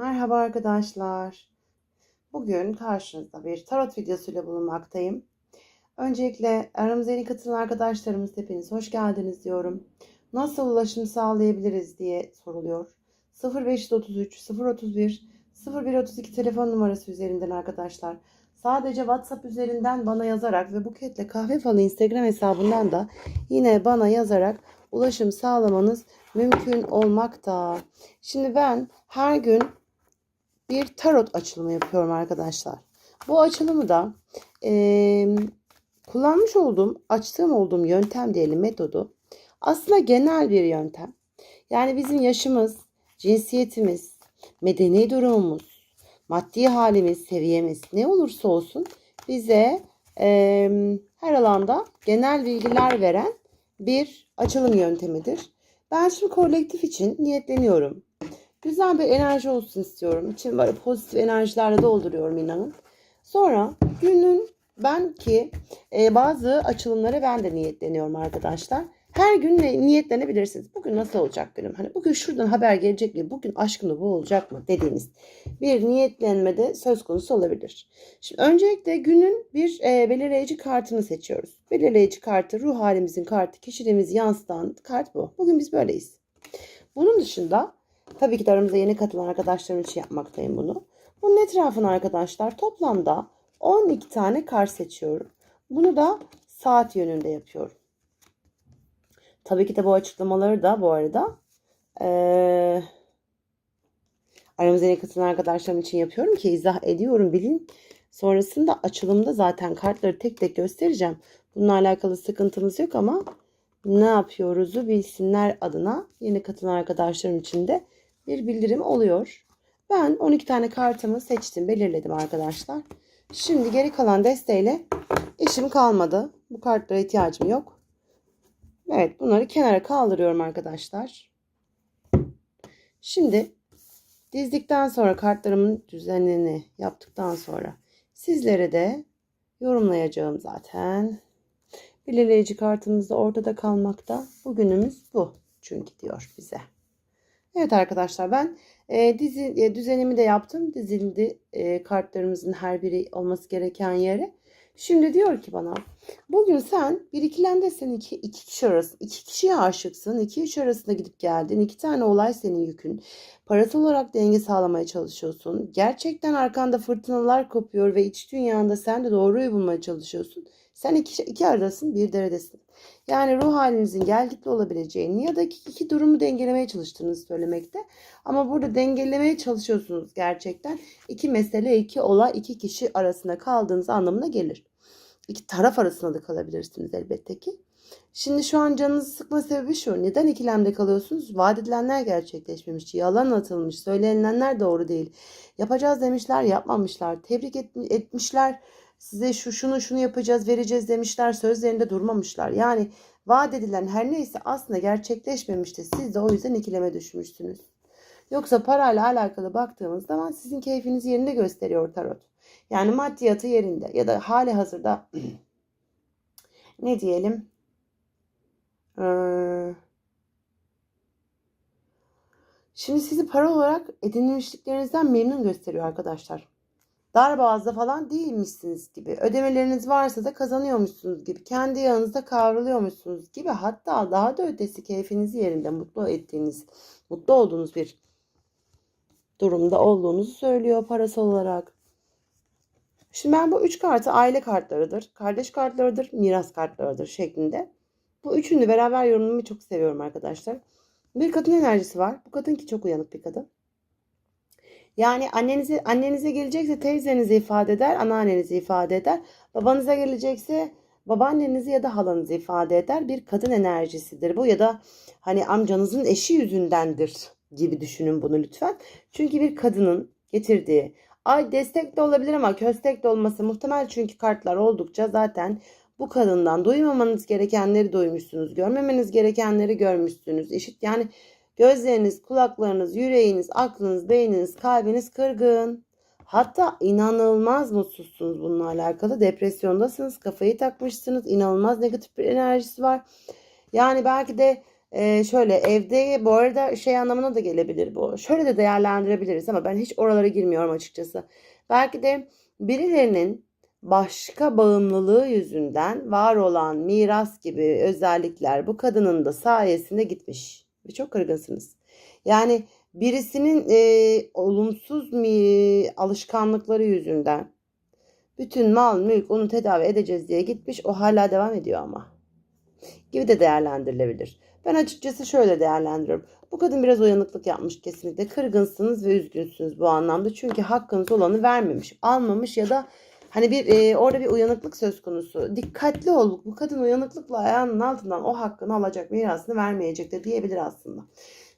Merhaba arkadaşlar. Bugün karşınızda bir tarot videosuyla bulunmaktayım. Öncelikle aramıza yeni katılan arkadaşlarımız hepiniz hoş geldiniz diyorum. Nasıl ulaşım sağlayabiliriz diye soruluyor. 0533 031 0132 telefon numarası üzerinden arkadaşlar. Sadece WhatsApp üzerinden bana yazarak ve Buket'le Kahve Falı Instagram hesabından da yine bana yazarak ulaşım sağlamanız mümkün olmakta. Şimdi ben her gün bir tarot açılımı yapıyorum arkadaşlar. Bu açılımı da eee, kullanmış olduğum, açtığım olduğum yöntem diyelim metodu aslında genel bir yöntem. Yani bizim yaşımız, cinsiyetimiz, medeni durumumuz, maddi halimiz, seviyemiz ne olursa olsun bize eee, her alanda genel bilgiler veren bir açılım yöntemidir. Ben şimdi kolektif için niyetleniyorum. Güzel bir enerji olsun istiyorum. İçim böyle pozitif enerjilerle dolduruyorum inanın. Sonra günün ben ki e, bazı açılımlara ben de niyetleniyorum arkadaşlar. Her gün ne- niyetlenebilirsiniz. Bugün nasıl olacak günüm? Hani bugün şuradan haber gelecek mi? Bugün aşkımda bu olacak mı? Dediğiniz bir niyetlenme de söz konusu olabilir. Şimdi öncelikle günün bir e, belirleyici kartını seçiyoruz. Belirleyici kartı ruh halimizin kartı, kişiliğimizi yansıtan kart bu. Bugün biz böyleyiz. Bunun dışında tabii ki de aramıza yeni katılan arkadaşlarım için yapmaktayım bunu. Bunun etrafına arkadaşlar toplamda 12 tane kart seçiyorum. Bunu da saat yönünde yapıyorum. Tabii ki de bu açıklamaları da bu arada eee aramıza yeni katılan arkadaşlarım için yapıyorum ki izah ediyorum bilin. Sonrasında açılımda zaten kartları tek tek göstereceğim. Bununla alakalı sıkıntımız yok ama ne yapıyoruzu bilsinler adına yeni katılan arkadaşlarım için de bir bildirim oluyor. Ben 12 tane kartımı seçtim, belirledim arkadaşlar. Şimdi geri kalan desteğiyle işim kalmadı. Bu kartlara ihtiyacım yok. Evet, bunları kenara kaldırıyorum arkadaşlar. Şimdi dizdikten sonra kartlarımın düzenini yaptıktan sonra sizlere de yorumlayacağım zaten. Belirleyici kartımız da ortada kalmakta. Bugünümüz bu çünkü diyor bize. Evet arkadaşlar ben e, dizi e, düzenimi de yaptım. Dizildi e, kartlarımızın her biri olması gereken yere. Şimdi diyor ki bana bugün sen bir ikilemdesin iki, iki kişi arası iki kişiye aşıksın iki üç arasında gidip geldin iki tane olay senin yükün parasal olarak denge sağlamaya çalışıyorsun gerçekten arkanda fırtınalar kopuyor ve iç dünyanda sen de doğruyu bulmaya çalışıyorsun sen iki, iki aradasın bir deredesin yani ruh halinizin gelgitli olabileceğini ya da iki, durumu dengelemeye çalıştığınızı söylemekte. Ama burada dengelemeye çalışıyorsunuz gerçekten. İki mesele, iki olay, iki kişi arasında kaldığınız anlamına gelir. İki taraf arasında da kalabilirsiniz elbette ki. Şimdi şu an canınızı sıkma sebebi şu. Neden ikilemde kalıyorsunuz? Vaat edilenler gerçekleşmemiş. Yalan atılmış. Söylenilenler doğru değil. Yapacağız demişler, yapmamışlar. Tebrik et- etmişler. Size şu şunu şunu yapacağız, vereceğiz demişler. Sözlerinde durmamışlar. Yani vaat edilen her neyse aslında gerçekleşmemişti. Siz de o yüzden ikileme düşmüşsünüz. Yoksa parayla alakalı baktığımız zaman sizin keyfiniz yerinde gösteriyor tarot. Yani maddiyatı yerinde ya da hali hazırda ne diyelim ee, şimdi sizi para olarak edinmişliklerinizden memnun gösteriyor arkadaşlar. Darboğazda falan değilmişsiniz gibi. Ödemeleriniz varsa da kazanıyormuşsunuz gibi. Kendi yanınızda kavruluyormuşsunuz gibi. Hatta daha da ötesi keyfinizi yerinde mutlu ettiğiniz, mutlu olduğunuz bir durumda olduğunuzu söylüyor parasal olarak. Şimdi ben bu üç kartı aile kartlarıdır, kardeş kartlarıdır, miras kartlarıdır şeklinde. Bu üçünü beraber yorumlamayı çok seviyorum arkadaşlar. Bir kadın enerjisi var. Bu kadın ki çok uyanık bir kadın. Yani annenize annenize gelecekse teyzenizi ifade eder, anneannenizi ifade eder. Babanıza gelecekse babaannenizi ya da halanızı ifade eder. Bir kadın enerjisidir bu ya da hani amcanızın eşi yüzündendir gibi düşünün bunu lütfen. Çünkü bir kadının getirdiği ay destek de olabilir ama köstek de olması muhtemel çünkü kartlar oldukça zaten bu kadından duymamanız gerekenleri duymuşsunuz, görmemeniz gerekenleri görmüşsünüz. Eşit yani Gözleriniz, kulaklarınız, yüreğiniz, aklınız, beyniniz, kalbiniz kırgın. Hatta inanılmaz mutsuzsunuz bununla alakalı. Depresyondasınız, kafayı takmışsınız. inanılmaz negatif bir enerjisi var. Yani belki de Ee, şöyle evde bu arada şey anlamına da gelebilir bu. Şöyle de değerlendirebiliriz ama ben hiç oralara girmiyorum açıkçası. Belki de birilerinin başka bağımlılığı yüzünden var olan miras gibi özellikler bu kadının da sayesinde gitmiş. Ve çok kırgınsınız. Yani birisinin e, olumsuz mi alışkanlıkları yüzünden bütün mal mülk onu tedavi edeceğiz diye gitmiş. O hala devam ediyor ama. Gibi de değerlendirilebilir. Ben açıkçası şöyle değerlendiriyorum. Bu kadın biraz uyanıklık yapmış kesinlikle. Kırgınsınız ve üzgünsünüz bu anlamda. Çünkü hakkınız olanı vermemiş, almamış ya da hani bir e, orada bir uyanıklık söz konusu. Dikkatli ol. Bu kadın uyanıklıkla ayağının altından o hakkını alacak, mirasını vermeyecek de diyebilir aslında.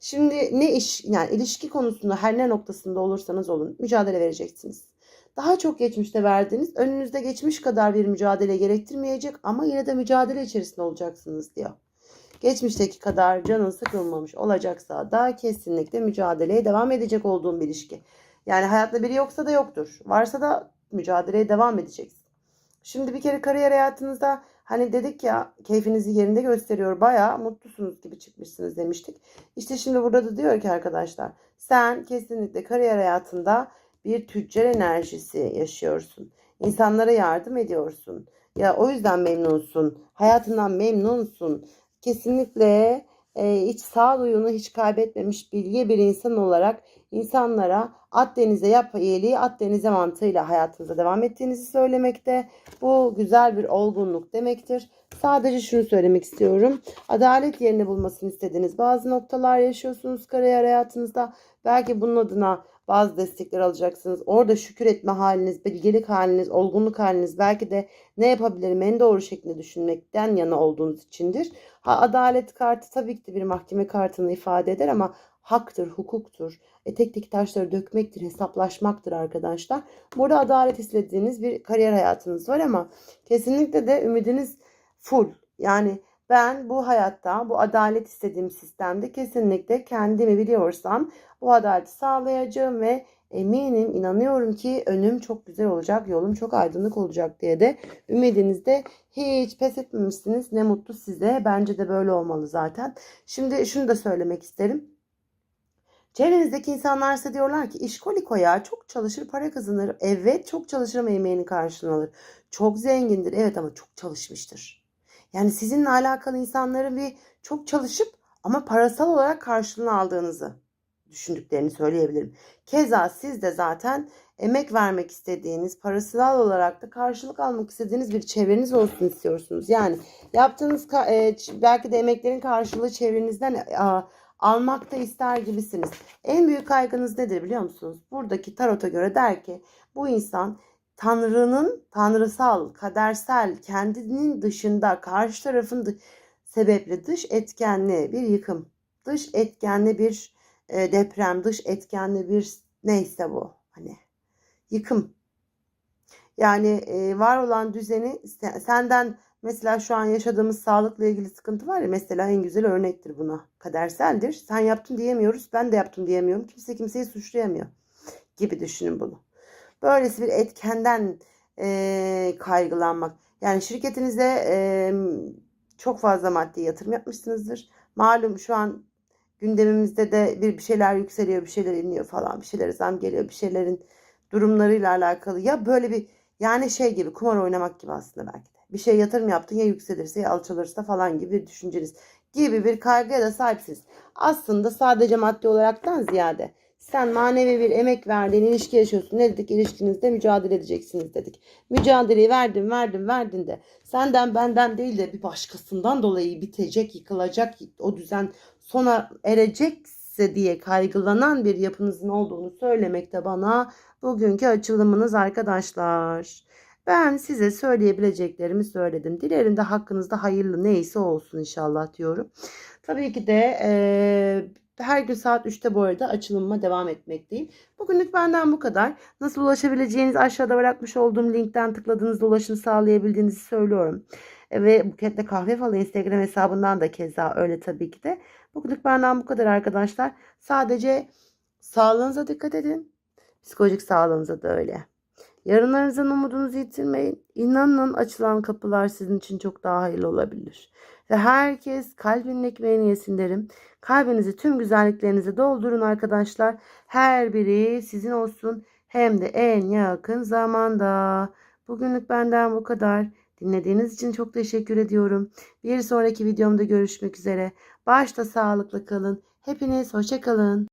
Şimdi ne iş yani ilişki konusunda her ne noktasında olursanız olun mücadele vereceksiniz. Daha çok geçmişte verdiğiniz önünüzde geçmiş kadar bir mücadele gerektirmeyecek ama yine de mücadele içerisinde olacaksınız diyor. Geçmişteki kadar canın sıkılmamış olacaksa da kesinlikle mücadeleye devam edecek olduğun bir ilişki. Yani hayatta biri yoksa da yoktur. Varsa da mücadeleye devam edeceksin. Şimdi bir kere kariyer hayatınızda hani dedik ya keyfinizi yerinde gösteriyor. Bayağı mutlusunuz gibi çıkmışsınız demiştik. İşte şimdi burada da diyor ki arkadaşlar sen kesinlikle kariyer hayatında bir tüccar enerjisi yaşıyorsun. İnsanlara yardım ediyorsun. Ya o yüzden memnunsun. Hayatından memnunsun. Kesinlikle e, hiç sağduyunu hiç kaybetmemiş bilge bir insan olarak insanlara at denize yap iyiliği at denize mantığıyla hayatınıza devam ettiğinizi söylemekte. Bu güzel bir olgunluk demektir. Sadece şunu söylemek istiyorum. Adalet yerini bulmasını istediğiniz bazı noktalar yaşıyorsunuz kariyer hayatınızda. Belki bunun adına bazı destekler alacaksınız. Orada şükür etme haliniz, bilgelik haliniz, olgunluk haliniz belki de ne yapabilirim en doğru şekilde düşünmekten yana olduğunuz içindir. Ha, adalet kartı tabii ki de bir mahkeme kartını ifade eder ama haktır, hukuktur. E, tek tek taşları dökmektir, hesaplaşmaktır arkadaşlar. Burada adalet istediğiniz bir kariyer hayatınız var ama kesinlikle de ümidiniz full. Yani ben bu hayatta, bu adalet istediğim sistemde kesinlikle kendimi biliyorsam bu adaleti sağlayacağım ve eminim, inanıyorum ki önüm çok güzel olacak, yolum çok aydınlık olacak diye de ümidinizde hiç pes etmemişsiniz. Ne mutlu size. Bence de böyle olmalı zaten. Şimdi şunu da söylemek isterim. Çevrenizdeki insanlar size diyorlar ki işkolik o ya çok çalışır para kazanır. Evet çok çalışır ama emeğinin karşılığını alır. Çok zengindir evet ama çok çalışmıştır. Yani sizinle alakalı insanların bir çok çalışıp ama parasal olarak karşılığını aldığınızı düşündüklerini söyleyebilirim. Keza siz de zaten emek vermek istediğiniz, parasal olarak da karşılık almak istediğiniz bir çevreniz olsun istiyorsunuz. Yani yaptığınız belki de emeklerin karşılığı çevrenizden almak da ister gibisiniz. En büyük kaygınız nedir biliyor musunuz? Buradaki tarota göre der ki bu insan Tanrı'nın tanrısal, kadersel, kendinin dışında karşı tarafın dı- sebeple dış etkenli bir yıkım, dış etkenli bir e, deprem, dış etkenli bir neyse bu hani yıkım. Yani e, var olan düzeni senden mesela şu an yaşadığımız sağlıkla ilgili sıkıntı var ya mesela en güzel örnektir buna. Kaderseldir. Sen yaptın diyemiyoruz. Ben de yaptım diyemiyorum. Kimse kimseyi suçlayamıyor gibi düşünün bunu. Böylesi bir etkenden e, kaygılanmak. Yani şirketinizde e, çok fazla maddi yatırım yapmışsınızdır. Malum şu an gündemimizde de bir, bir şeyler yükseliyor, bir şeyler iniyor falan, bir şeylere zam geliyor, bir şeylerin durumlarıyla alakalı. Ya böyle bir yani şey gibi kumar oynamak gibi aslında belki de. Bir şey yatırım yaptın ya yükselirse ya alçalırsa falan gibi bir düşünceniz gibi bir kaygıya da sahipsiniz. Aslında sadece maddi olaraktan ziyade sen manevi bir emek verdiğin ilişki yaşıyorsun. Ne dedik? İlişkinizde mücadele edeceksiniz dedik. Mücadeleyi verdin, verdin, verdin de senden benden değil de bir başkasından dolayı bitecek, yıkılacak, o düzen sona erecekse diye kaygılanan bir yapınızın olduğunu söylemekte bana bugünkü açılımınız arkadaşlar. Ben size söyleyebileceklerimi söyledim. Dilerim de hakkınızda hayırlı neyse olsun inşallah diyorum. Tabii ki de e, her gün saat 3'te bu arada açılımıma devam etmekteyim. Bugünlük benden bu kadar. Nasıl ulaşabileceğiniz aşağıda bırakmış olduğum linkten tıkladığınızda ulaşım sağlayabildiğinizi söylüyorum. E, ve Buket'le Kahve Falı Instagram hesabından da keza öyle tabii ki de. Bugünlük benden bu kadar arkadaşlar. Sadece sağlığınıza dikkat edin. Psikolojik sağlığınıza da öyle. Yarınlarınızdan umudunuzu yitirmeyin. İnanın açılan kapılar sizin için çok daha hayırlı olabilir. Ve herkes kalbinin ekmeğini yesin derim. Kalbinizi tüm güzelliklerinize doldurun arkadaşlar. Her biri sizin olsun. Hem de en yakın zamanda. Bugünlük benden bu kadar. Dinlediğiniz için çok teşekkür ediyorum. Bir sonraki videomda görüşmek üzere. Başta sağlıklı kalın. Hepiniz hoşça kalın.